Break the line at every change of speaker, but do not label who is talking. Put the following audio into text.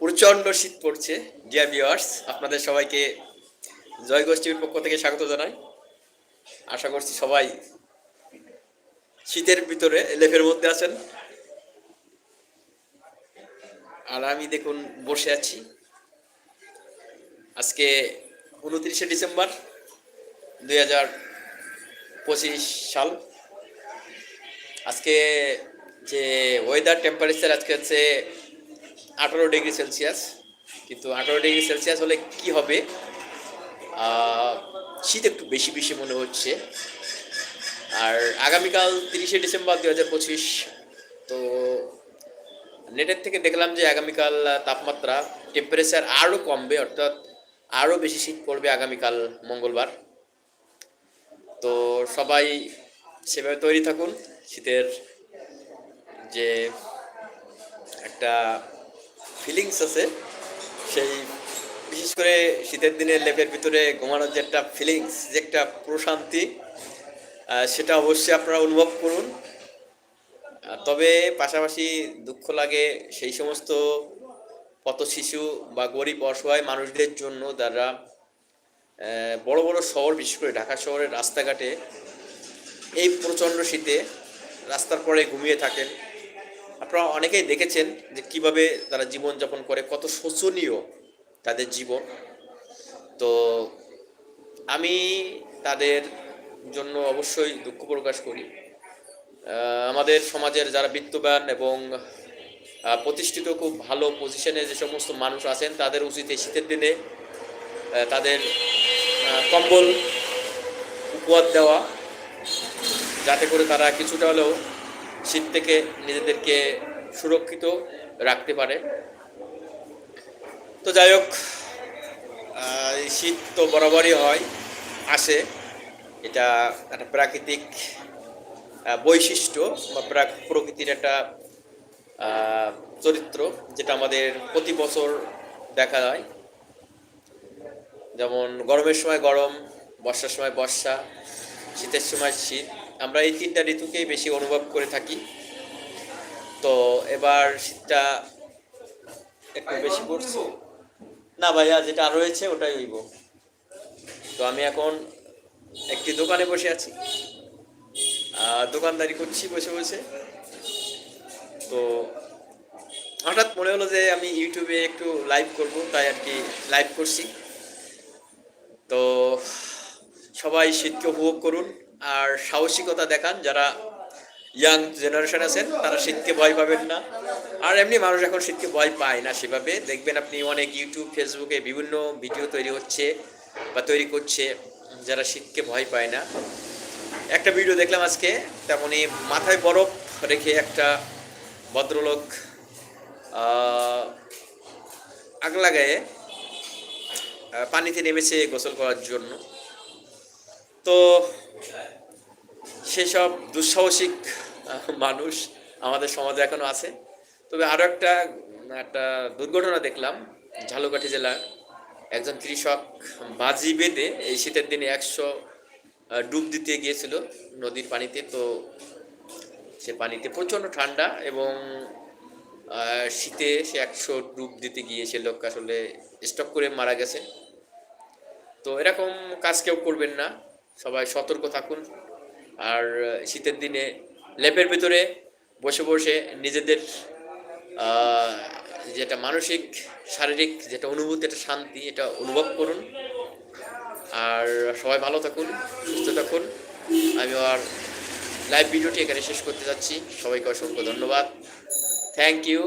প্রচণ্ড শীত পড়ছে ডিয়ার ভিওয়ার্স আপনাদের সবাইকে জয় গোষ্ঠীর পক্ষ থেকে স্বাগত জানাই। আশা করছি সবাই শীতের ভিতরে লেপের মধ্যে আছেন। আর আমি দেখুন, বসে আছি। আজকে উনত্রিশে ডিসেম্বর দুই হাজার পঁচিশ সাল। আজকে যে ওয়েদার টেম্পারেচার আজকে হচ্ছে আঠারো ডিগ্রি সেলসিয়াস, কিন্তু আঠারো ডিগ্রি সেলসিয়াস হলে কি হবে? শীত একটু বেশি বেশি মনে হচ্ছে। আর আগামীকাল তিরিশে ডিসেম্বর দু হাজার পঁচিশ, তো নেটের থেকে দেখলাম যে আগামীকাল তাপমাত্রা টেম্পারেচার আরও কমবে, অর্থাৎ আরও বেশি শীত পড়বে আগামীকাল মঙ্গলবার। তো সবাই সেভাবে তৈরি থাকুন, শীতের যে একটা ফিলিংস আছে। সেই, বিশেষ করে শীতের দিনে লেপের ভিতরে ঘুমানোর যে একটা ফিলিংস যে একটা প্রশান্তি সেটা অবশ্যই আপনারা অনুভব করুন। তবে পাশাপাশি দুঃখ লাগে সেই সমস্ত পথ শিশু বা গরিব অসহায় মানুষদের জন্য যারা বড় বড় শহর, বিশেষ করে ঢাকা শহরের রাস্তাঘাটে এই প্রচণ্ড শীতে রাস্তার পরে ঘুমিয়ে থাকেন। আপনারা অনেকেই দেখেছেন যে কীভাবে তারা জীবন জীবনযাপন করে, কত শোচনীয় তাদের জীবন। তো আমি তাদের জন্য অবশ্যই দুঃখ প্রকাশ করি। আমাদের সমাজের যারা বিত্তবান এবং প্রতিষ্ঠিত খুব ভালো পজিশনে যে সমস্ত মানুষ আছেন, তাদের উচিত এই শীতের দিনে তাদের কম্বল, উপহার দেওয়া, যাতে করে তারা কিছুটা হলেও শীত থেকে নিজেদেরকে সুরক্ষিত রাখতে পারে। তো যাই হোক শীত তো বরাবরই হয়, আসে। এটা একটা প্রাকৃতিক বৈশিষ্ট্য বা প্রাক- প্রকৃতির একটা চরিত্র যেটা আমাদের প্রতি বছর দেখা যায়। যেমন গরমের সময় গরম, বর্ষার সময় বর্ষা, শীতের সময় শীত। আমরা এই তিনটা ঋতুকেই বেশি অনুভব করে থাকি। তো এবার শীতটা একটু বেশি পড়ছে। না ভাইয়া, যেটা রয়েছে ওটাই হইব। তো আমি এখন একটি দোকানে বসে আছি। দোকানদারি করছি বসে বসে। তো হঠাৎ মনে হলো যে আমি ইউটিউবে একটু লাইভ করব, তাই আর কি লাইভ করছি। তো সবাই শীতকে উপভোগ করুন। আর সাহসিকতা দেখান যারা ইয়াং জেনারেশন আছেন তারা শীতকে ভয় পাবেন না। আর এমনি মানুষ এখন শীতকে ভয় পায় না সেভাবে। দেখবেন আপনি অনেক ইউটিউব ফেসবুকে বিভিন্ন ভিডিও তৈরি হচ্ছে বা তৈরি করছে যারা শীতকে ভয় পায় না। একটা ভিডিও দেখলাম আজকে তেমনি মাথায় বরফ রেখে একটা ভদ্রলোক আহ, আগ লাগায়ে আহ, পানিতে নেমেছে গোসল করার জন্য। তো সেসব দুঃসাহসিক মানুষ আমাদের সমাজে এখনও আছে। তবে আরও একটা একটা দুর্ঘটনা দেখলাম ঝালকাঠি জেলার। একজন কৃষক বাজি বেঁধে এই শীতের দিনে একশো ডুব দিতে গিয়েছিল নদীর পানিতে। তো সে পানিতে প্রচণ্ড ঠান্ডা এবং শীতে সে একশো ডুব দিতে গিয়ে সে লোক আসলে স্টক করে মারা গেছে। তো এরকম কাজ কেউ করবেন না। সবাই সতর্ক থাকুন। আর শীতের দিনে লেপের ভিতরে বসে বসে নিজেদের যেটা মানসিক, শারীরিক যেটা অনুভূতি, এটা শান্তি, এটা অনুভব করুন। আর সবাই ভালো থাকুন, সুস্থ থাকুন। আমি আর লাইভ ভিডিওটি এখানে শেষ করতে যাচ্ছি। সবাইকে অসংখ্য ধন্যবাদ। Thank you